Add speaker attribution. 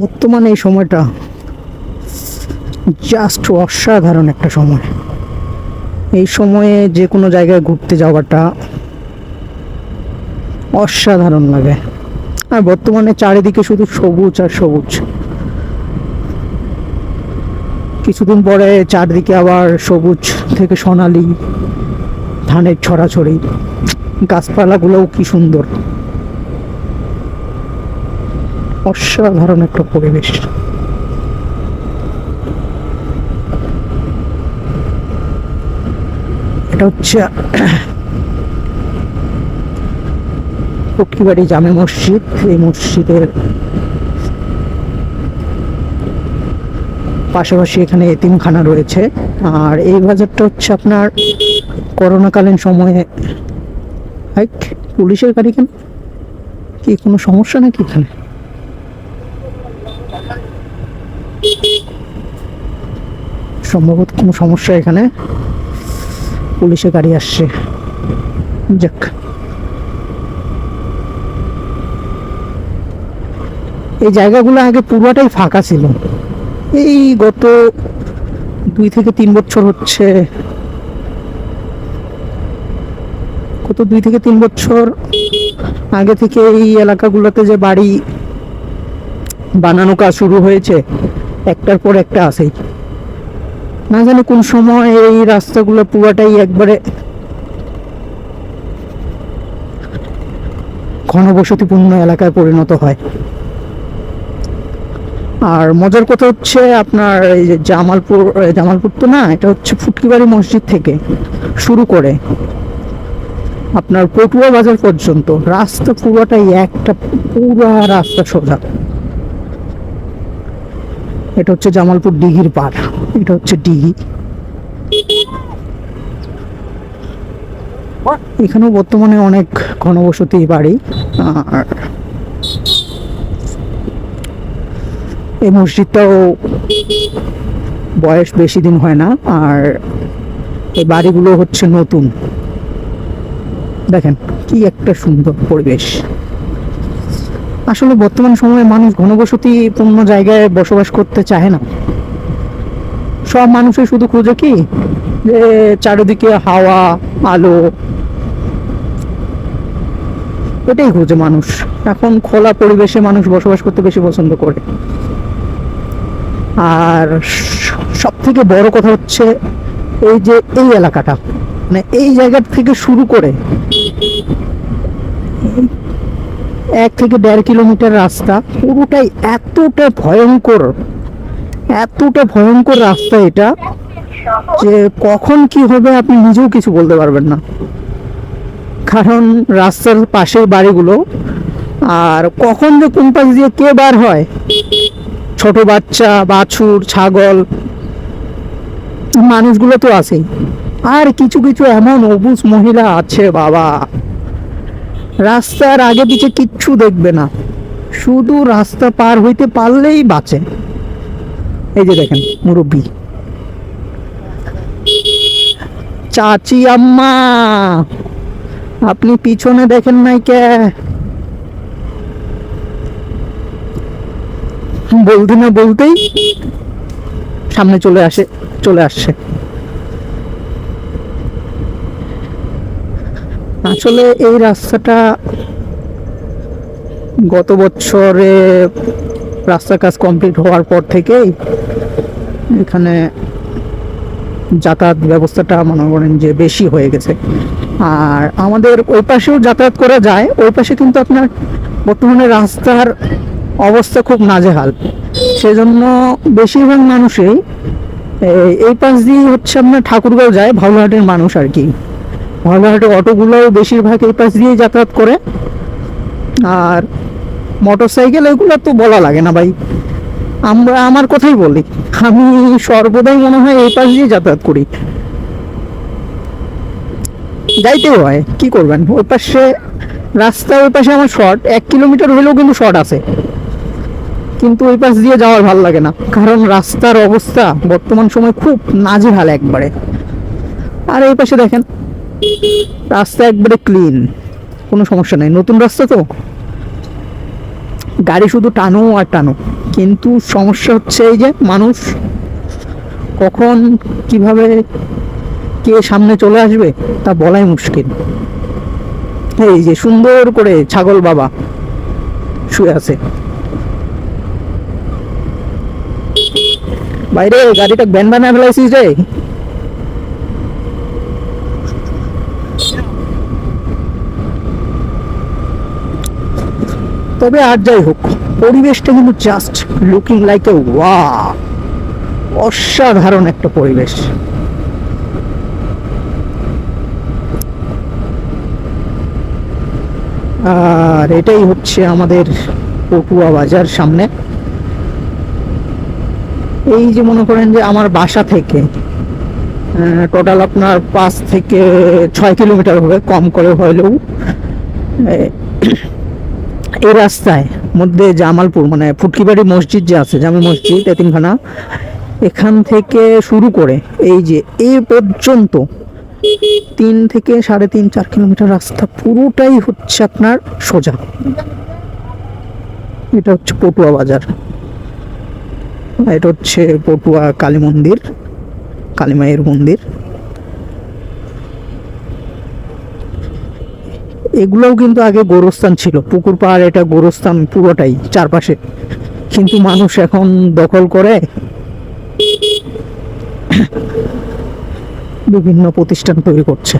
Speaker 1: বর্তমানে এই সময়টা জাস্ট অসাধারণ একটা সময়। এই সময়ে যে কোনো জায়গায় ঘুরতে যাওয়াটা অসাধারণ লাগে। আর বর্তমানে চারিদিকে শুধু সবুজ আর সবুজ। কিছুদিন পরে চারদিকে আবার সবুজ থেকে সোনালি ধানের ছড়াছড়ি। গাছপালাগুলোও কি সুন্দর। অসাধারণ একটা পরিবেশ। এটা হচ্ছে পক্ষীবাড়ি জামে মসজিদ। এই মসজিদের পাশাপাশি এখানে এতিমখানা রয়েছে। আর এই বাজারটা হচ্ছে আপনার করোনাকালীন সময়ে পুলিশের গাড়ি কেন? কি কোনো সমস্যা নাকি এখানে? সম্ভবত কোনো সমস্যা এখানে। পুলিশে গাড়ি আসছে। যাক। এই জায়গাগুলো আগে পুরোটাই ফাঁকা ছিল। এই গত দুই থেকে তিন বছর হচ্ছে। গত দুই থেকে তিন বছর আগে থেকে এই এলাকাগুলোতে যে বাড়ি বানানো কাজ শুরু হয়েছে, একটার পর একটা আসেই। না জানি কোন সময় এই রাস্তাগুলো পুরোটাই একবারে ঘনবসতিপূর্ণ এলাকায় পরিণত হয়। আর মজার কথা হচ্ছে আপনার এই যে জামালপুর জামালপুর তো না, এটা হচ্ছে ফুটকিবাড়ি মসজিদ থেকে শুরু করে আপনার পটুয়া বাজার পর্যন্ত। রাস্তা পুরোটাই একটা পুরা রাস্তা সোজা। এটা হচ্ছে জামালপুর দিঘির পাড়। এটা হচ্ছে ডিগি এখানেও বর্তমানে অনেক ঘনবসতি বাড়ি। আর এই মসজিদটাও বয়স বেশি দিন হয় না, আর এই বাড়িগুলো হচ্ছে নতুন। দেখেন, কি একটা সুন্দর পরিবেশ। আসলে বর্তমান সময়ে মানুষ ঘনবসতি পূর্ণ জায়গায় বসবাস করতে চায় না। সব মানুষই শুধু খোঁজে কি? যে চারিদিকে হাওয়া, আলো। এটাই খোঁজে মানুষ। এখন খোলা পরিবেশে মানুষ বসবাস করতে বেশি পছন্দ করে। আর সব থেকে বড় কথা হচ্ছে এই যে এই এলাকাটা। মানে এই জায়গা থেকে শুরু করে এক থেকে দেড় কিলোমিটার রাস্তা। পুরোটাই এতটা ভয়ঙ্কর এতটা ভয়ঙ্কর রাস্তা এটা যে কখন কি হবে আপনি নিজেও কিছু বলতে পারবেন না। কারণ রাস্তার পাশের বাড়িগুলো, আর কখন যে কোন পাশ দিয়ে কে বার হয়, ছোট বাচ্চা, বাছুর, ছাগল, মানুষগুলো তো আছেই। আর কিছু কিছু এমন অবুজ মহিলা আছে বাবা। রাস্তার আগে পিছে কিচ্ছু দেখবে না। শুধু রাস্তা পার হইতে পারলেই বাঁচে। এই যে দেখেন, মুরব্বী। চাচি, আম্মা, আপনি পিছনে দেখেন নাই কে? বলতে না বলতেই সামনে চলে আসে, চলে আসছে। আসলে এই রাস্তাটা গত বছরে রাস্তার কাজ কমপ্লিট হওয়ার পর থেকেই এখানে যাতায়াত ব্যবস্থাটা মনে করেন যে বেশি হয়ে গেছে। আর আমাদের ওই পাশেও যাতায়াত করা যায়, ওই পাশে কিন্তু আপনার বর্তমানে রাস্তার অবস্থা খুব নাজেহাল। সেজন্য বেশিরভাগ মানুষই এই- পাশ দিয়ে হচ্ছে আপনার ঠাকুরগাঁও যায়, ভাউলহাটের মানুষ আর কি। ভাউলহাটের অটোগুলোও বেশিরভাগ এই পাশ দিয়েই যাতায়াত করে। আর মোটর সাইকেল এগুলো তো বলা লাগে না ভাই। আমরা, আমার কথাই বলি, আমি সর্বদাই মনে হয় এই পাশ দিয়ে যাতায়াত করি। যাইতেও হয়, কি করবেন? ওই পাশে, রাস্তা ওই পাশে আমার শর্ট এক কিলোমিটার হলেও কিন্তু শর্ট আছে। কিন্তু ওই পাশ দিয়ে যাওয়ার ভালো লাগে না, কারণ রাস্তার অবস্থা বর্তমান সময় খুব নাজেহাল একবারে। আর এই পাশে দেখেন রাস্তা একবারে ক্লিন কোনো সমস্যা নেই। নতুন রাস্তা তো? গাড়ি শুধু টানো আর টানো। কিন্তু সমস্যা হচ্ছে এই যে মানুষ কখন কীভাবে কে সামনে চলে আসবে তা বলাই মুশকিল। এই যে সুন্দর করে ছাগল বাবা শুয়ে আছে। বাইরে গাড়িটা ব্যান বানায় ফেলাইছিস রে। তবে আর যাই হোক, পরিবেশটা কিন্তু জাস্ট লুকিং লাইক এ ওয়া অসাধারণ একটা পরিবেশ। আর এটাই হচ্ছে আমাদের পটুয়া বাজার সামনে। এই যে মনে করেন যে আমার বাসা থেকে টোটাল আপনার পাঁচ থেকে ছয় কিলোমিটার হবে, কম করে হলেও। এই রাস্তায় মধ্যে জামালপুর মানে ফুটকিবাড়ি মসজিদ যে আছে, জামে মসজিদ, এতিমখানা, এখান থেকে শুরু করে এই যে এই পর্যন্ত তিন থেকে সাড়ে তিন, চার কিলোমিটার রাস্তা পুরোটাই হচ্ছে আপনার সোজা। এটা হচ্ছে পটুয়া বাজার। এটা হচ্ছে পটুয়া কালী মন্দির, কালী মায়ের মন্দির। এগুলোও কিন্তু আগে গোরস্থান ছিল। পুকুর পাহাড় এটা গোরস্থান পুরোটাই চারপাশে। কিন্তু মানুষ এখন দখল করে বিভিন্ন প্রতিষ্ঠান তৈরি করছে।